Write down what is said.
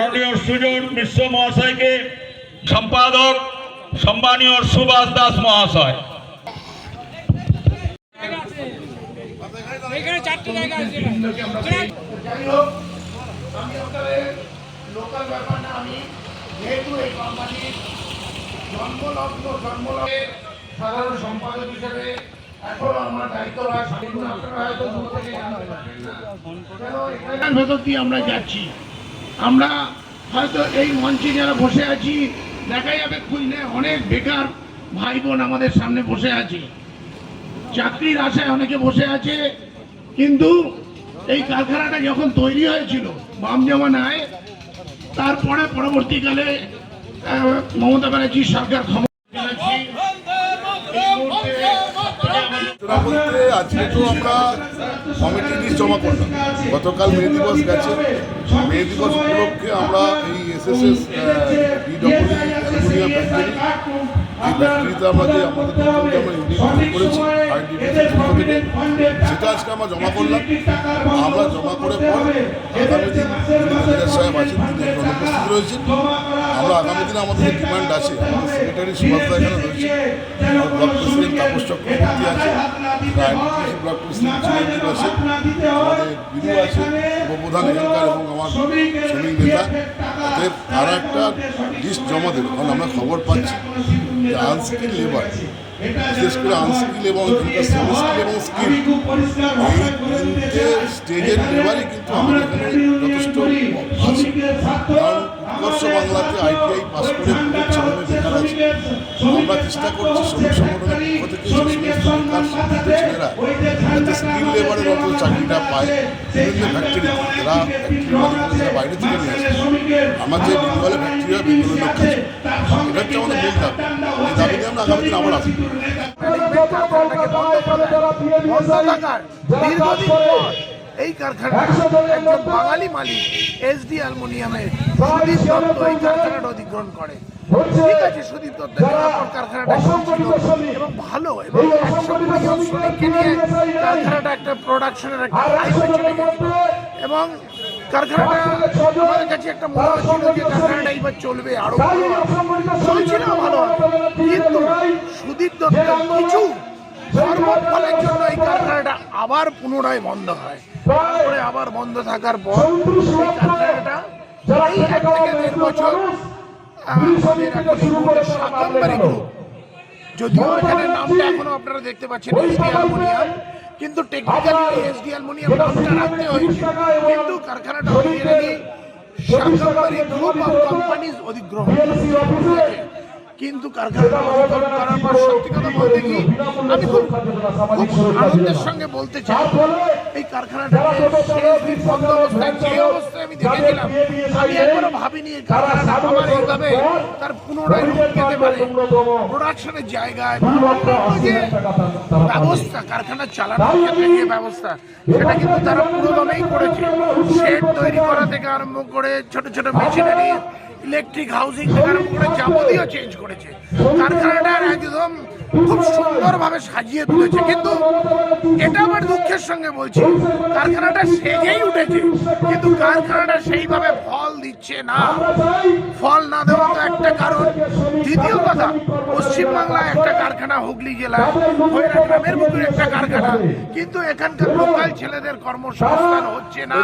মাননীয় সুজন মিশ্র মহাশয়কে সম্পাদক সম্মানীয় সুভাষ দাস মহাশয়। ভেতর দিয়ে আমরা যাচ্ছি? আমরা হয়তো এই মঞ্চে যারা বসে আছি, দেখা যাবে খুঁজলে অনেক বেকার ভাই বোন আমাদের সামনে বসে আছে। চাকরির আশায় অনেকে বসে আছে, কিন্তু এই কারখানাটা যখন তৈরি হয়েছিল, বাম জামানায়, তারপরে পরবর্তীকালে মমতা ব্যানার্জির সরকার ক্ষমতা আজকে তো আমরা কমিটি লিস্ট জমা করলাম। গতকাল মে দিবস গেছে। মে দিবস উপলক্ষে আমরা এই S S S BW aluminium factory এই ফ্যাক্টরিতে আমরা যে আমাদের সেটা আজকে আমরা জমা করলাম। আমরা জমা করে পর আগামী দিন সাহেব আছেন আমরা আগামী দিনে আমাদের ডিমান্ড আছে, আমাদের সেক্রেটারি সুভাষদা এখানে রয়েছে তাপস চক্রবর্তী আছে। আইনটিসি ব্লক প্রেসিডেন্ট চিরঞ্জীব আছে। আমাদের আছে উপপ্রধান এখানকার এবং আমার শ্রমিক নেতা। অতএব তারা একটা লিস্ট জমা দেবে। কারণ আমরা খবর পাচ্ছি যে আনস্কিল লেবার বিশেষ করে আনস্কিল এবং এবং স্কিল এই তিনটে স্টেজের লেবারই কিন্তু আমাদের এখানে যথেষ্ট আছে। কারণ উৎকর্ষ বাংলাতে আইটিআই পাস করে পুরো ছেলেমেয়ে বেকার আছে আমরা চেষ্টা করছি শ্রমিক সংগঠনের পক্ষ সমস্ত ছেলেরা যাতে স্কিল লেবারের অন্তত চাকরিটা পায়। বিভিন্ন ফ্যাক্টরি বাইরে থেকে নিয়ে আসে আমার যে বেঙ্গলে ফ্যাক্টরি হয় বেঙ্গলের লোক কাজ করে। এটা হচ্ছে আমাদের মূল দাবি এই দাবি নিয়ে আমরা আগামী দিন আবার আসব বন্ধ থাকার দীর্ঘদিন এই কারখানা একজন বাঙালি মালিক এসডি অ্যালুমিনিয়ামের সুদীপ দত্ত এই কারখানাটা অধিগ্রহণ করে। ঠিক আছে সুদীপ দত্ত। কারখানাটা এবং ভালো এবং নিয়ে কারখানাটা একটা প্রোডাকশনের একটা এবং কারখানাটা আমাদের কাছে একটা মনে হচ্ছিল যে কারখানাটা এইবার চলবে আরও ভালো। হবে। চলছিল ভালো। কিন্তু সুদীপ দত্ত কিছু সর্বফলের জন্য এই কারখানাটা আবার পুনরায় বন্ধ হয়। তারপরে আবার বন্ধ থাকার পর এই কারখানাটা এই এক থেকে দেড় বছর আমাদের এখন এই গ্রুপ যদিও এখানে নামটা এখনও আপনারা দেখতে পাচ্ছেন এসডি অ্যালমোনিয়াম কিন্তু টেকনিক্যালি এসডি অ্যালুমিনিয়াম নামটা রাখতে হয়েছে। কিন্তু কারখানাটা শাকম্বরী গ্রুপ অফ কোম্পানিজ অধিগ্রহণ। কিন্তু করার পর সত্যি কথা বলতে কি আমি খুব খুব আনন্দের সঙ্গে বলতে চাই এই কারখানাটাকে শেষ বন্ধ অবস্থায় যে অবস্থায় আমি দেখেছিলাম আমি একবারও ভাবিনি এই কারখানাটা আমার এইভাবে তার পুনরায় রূপ পেতে পারে। প্রোডাকশনের জায়গায় যে ব্যবস্থা কারখানা চালানোর ক্ষেত্রে যে ব্যবস্থা সেটা কিন্তু তারা পুরোদমেই করেছে। শেড তৈরি করা থেকে আরম্ভ করে ছোট ছোট মেশিনারি ইলেকট্রিক হাউসিং করে যাবতীয় চেঞ্জ করেছে। কারখানাটা একদম খুব সুন্দরভাবে সাজিয়ে তুলেছে। কিন্তু এটা আমার দুঃখের সঙ্গে বলছি, কারখানাটা সেজেই উঠেছে। কিন্তু কারখানাটা সেইভাবে ফল দিচ্ছে না। ফল না দেওয়া তো একটা কারণ। দ্বিতীয় কথা, পশ্চিমবাংলায় একটা কারখানা হুগলি হয়রা গ্রামের বুকের একটা কারখানা। কিন্তু এখানকার লোকাল ছেলেদের কর্মসংস্থান হচ্ছে না।